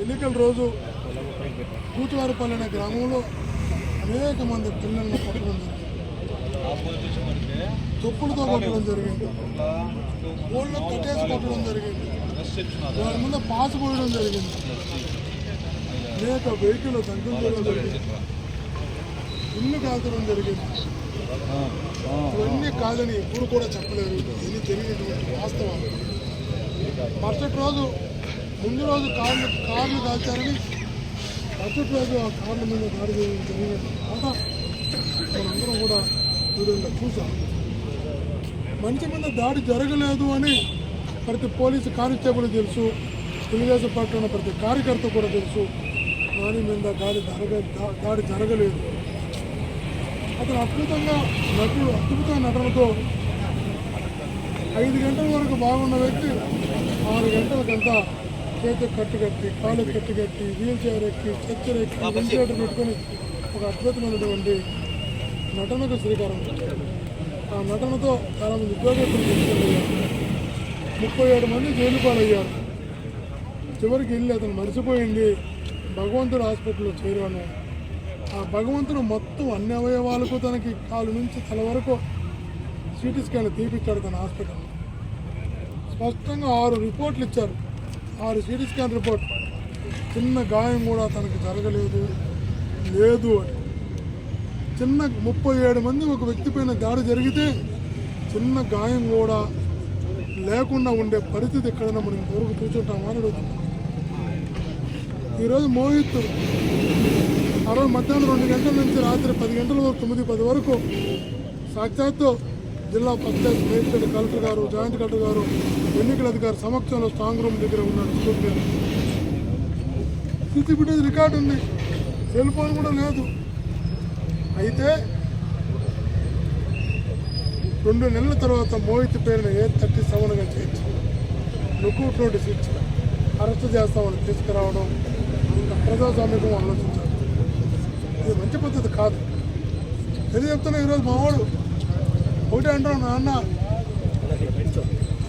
ఎన్నికల రోజు కూతువారిపల్లి అనే గ్రామంలో అనేక మంది పిల్లలను కొట్టడం జరిగింది. తొప్పులతో కొట్టడం జరిగింది. ఊళ్ళో కట్టేసి కొట్టడం జరిగింది. దాని ముందు పాస్ పోయడం జరిగింది. అనేక వెహికల్ తగ్గించడం జరిగింది. ఇల్లు కాల్చడం జరిగింది. ఇవన్నీ కాదని ఎప్పుడు కూడా చెప్పలేరు ఇది తెలియనటువంటి వాస్తవాలు. మరుసటి రోజు ముందు రోజు కార్లు కార్లు కాల్చారని మరుసటి రోజు ఆ కార్ల మీద దాడి చేయడం జరిగిన తర్వాత మనందరం కూడా వీడియోలో చూసాం. మంచి మీద దాడి జరగలేదు అని ప్రతి పోలీసు కానిస్టేబుల్ తెలుసు తెలుగుదేశం పార్టీ ఉన్న ప్రతి కార్యకర్త కూడా తెలుసు. దాని మీద దాడి జరగ దా- దాడి జరగలేదు. అతను అద్భుతంగా నటుడు అద్భుత నటనతో ఐదు గంటల వరకు బాగున్న వ్యక్తి ఆరు గంటలకంతా చేతి కట్టు కట్టి కాలు కట్టు కట్టి వీల్ చైర్ ఎక్కి చచ్చర్ ఎక్కి వెంటిలేటర్ పెట్టుకొని ఒక అద్భుతమైనటువంటి నటనకు శ్రీకారం. ఆ నటనతో చాలామంది ఉద్యోగస్తులు తీసుకెళ్ళయ్యారు ముప్పై ఏడు మంది జైలు పాలయ్యారు. చివరికి వెళ్ళి అతను మరిచిపోయింది భగవంతుడు హాస్పిటల్లో చేరాను ఆ భగవంతుడు మొత్తం అన్ని అవయవాలకు తనకి కాలు నుంచి తల వరకు సిటీ స్కాన్ తీపిచ్చాడు తన హాస్పిటల్ స్పష్టంగా ఆరు రిపోర్ట్లు ఇచ్చారు. ఆరు సిటీ స్కాన్ రిపోర్ట్. చిన్న గాయం కూడా తనకు జరగలేదు. లేదు అని. చిన్న ముప్పై ఏడు మంది ఒక వ్యక్తి పైన దాడి జరిగితే చిన్న గాయం కూడా లేకుండా ఉండే పరిస్థితి ఎక్కడైనా మనం ఇంతవరకు కూర్చుంటామా అని అడుగుతున్నాం. ఈరోజు మోహిత్ ఆ రోజు మధ్యాహ్నం రెండు గంటల నుంచి రాత్రి పది గంటల వరకు తొమ్మిది పది వరకు సాక్షాత్తు జిల్లా పంచాయత్ మేజిస్ట్రేట్ కలెక్టర్ గారు జాయింట్ కలెక్టర్ గారు ఎన్నికల అధికారి సమక్షంలో స్ట్రాంగ్ రూమ్ దగ్గర ఉన్నాడు స్కూల్ మీద ఫుటేజ్ రికార్డు ఉంది. సెల్ ఫోన్ కూడా లేదు. అయితే రెండు నెలల తర్వాత మోహిత్ పేరున ఏ థర్టీ సెవెన్గా చేర్చి లుకౌట్ నోటీస్ ఇచ్చి అరెస్ట్ చేస్తామని తీసుకురావడం అంత ప్రజాస్వామ్యం ఆలోచించారు. ఇది మంచి పద్ధతి కాదు. తెలియజెప్తున్నా చెప్తున్నా ఈరోజు మావాడు ఒకటి అంటారు నాన్న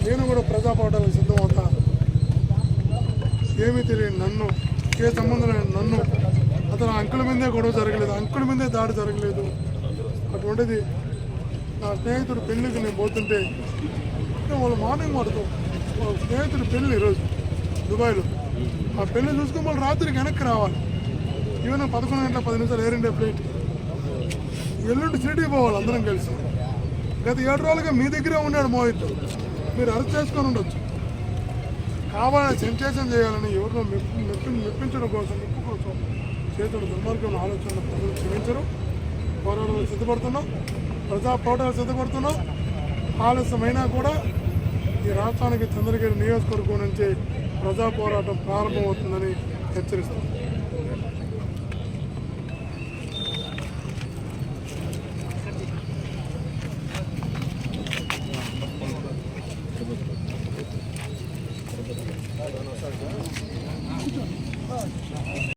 నేను కూడా ప్రజాపాఠాలకు సిద్ధం అవుతా ఏమీ తెలియని నన్ను ఏ సంబంధం లేని నన్ను అతను అంకుల మీదే గొడవ జరగలేదు అంకుల మీదే దాడి జరగలేదు. అటువంటిది నా స్నేహితుడు పెళ్ళికి నేను పోతుంటే వాళ్ళు మార్నింగ్ వాడుతాం వాళ్ళ స్నేహితుడు పెళ్ళి ఈరోజు దుబాయ్లో. ఆ పెళ్ళి చూసుకుని వాళ్ళు రాత్రికి వెనక్కి రావాలి. ఈవెన్ పదకొండు గంటల పది నిమిషాలు ఎయిర్ ఇండియా ఫ్లైట్ ఎల్లుండి సిటీ పోవాలి అందరం కలిసి. గత ఏడు రోజులుగా మీ దగ్గరే ఉన్నాడు మోహిత్. మీరు అరెస్ట్ చేసుకొని ఉండొచ్చు. కావాలని సెన్సేషన్ చేయాలని ఎవరినో మెప్పి మెప్పి మెప్పించడం కోసం మెప్పు కోసం చేతుడు దుర్మార్గం ఆలోచన ప్రజలు క్షమించరు. పోరాటాలు సిద్ధపడుతున్నాం. ప్రజా పోరాటాలు సిద్ధపడుతున్నాం. ఆలస్యమైనా కూడా ఈ రాష్ట్రానికి చంద్రగిరి నియోజకవర్గం నుంచి ప్రజా పోరాటం ప్రారంభమవుతుందని హెచ్చరిస్తున్నాం.